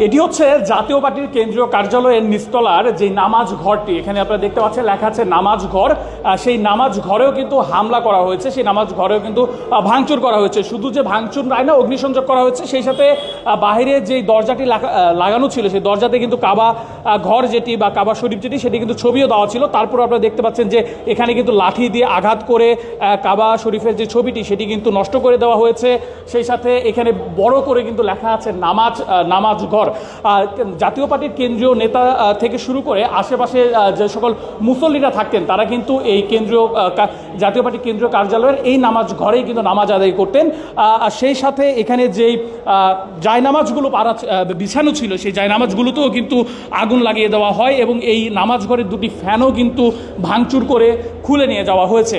এটি হচ্ছে জাতীয় পার্টির কেন্দ্রীয় কার্যালয়ের নিস্তলার যে নামাজ ঘরটি, এখানে আপনারা দেখতে পাচ্ছেন লেখা আছে নামাজ ঘর। সেই নামাজ ঘরেও কিন্তু হামলা করা হয়েছে, সেই নামাজ ঘরেও কিন্তু ভাঙচুর করা হয়েছে। শুধু যে ভাঙচুর নয় না, অগ্নিসংযোগ করা হয়েছে, সেই সাথে বাইরে যে দরজাটি লাগা- লাগানো ছিল, সেই দরজাতে কিন্তু কাবা ঘর যেটি বা কাবা শরীফ যেটি, সেটি কিন্তু ছবিও দেওয়া ছিল। তারপর আপনারা দেখতে পাচ্ছেন যে এখানে কিন্তু লাঠি দিয়ে আঘাত করে কাবা শরীফের যে ছবিটি, সেটি কিন্তু নষ্ট করে দেওয়া হয়েছে। সেই সাথে এখানে বড় করে কিন্তু লেখা আছে নামাজ নামাজ ঘর। জাতীয় পার্টির কেন্দ্রীয় নেতা থেকে শুরু করে আশেপাশে যে সকল মুসল্লিরা থাকতেন, তারা কিন্তু এই কেন্দ্রীয় জাতীয় পার্টির কেন্দ্রীয় কার্যালয়ের এই নামাজ ঘরেই কিন্তু নামাজ আদায় করতেন। আর সেই সাথে এখানে যেই জায়নামাজগুলো পারা বিছানো ছিল, সেই জায়নামাজগুলোতেও কিন্তু আগুন লাগিয়ে দেওয়া হয় এবং এই নামাজ ঘরের দুটি ফ্যানও কিন্তু ভাঙচুর করে খুলে নিয়ে যাওয়া হয়েছে।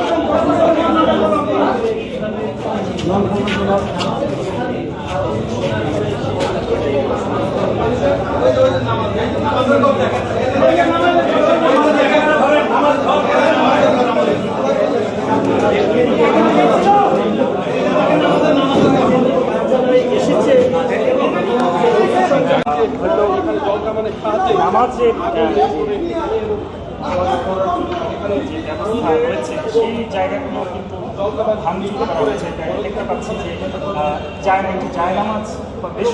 ঘর। নামাজে ব্যবস্থা রয়েছে সেই জায়গাগুলো কিন্তু ভাঙচুর করা হয়েছে দেখতে পাচ্ছি যে আহ, জায় জায়নামাজ বা বেশ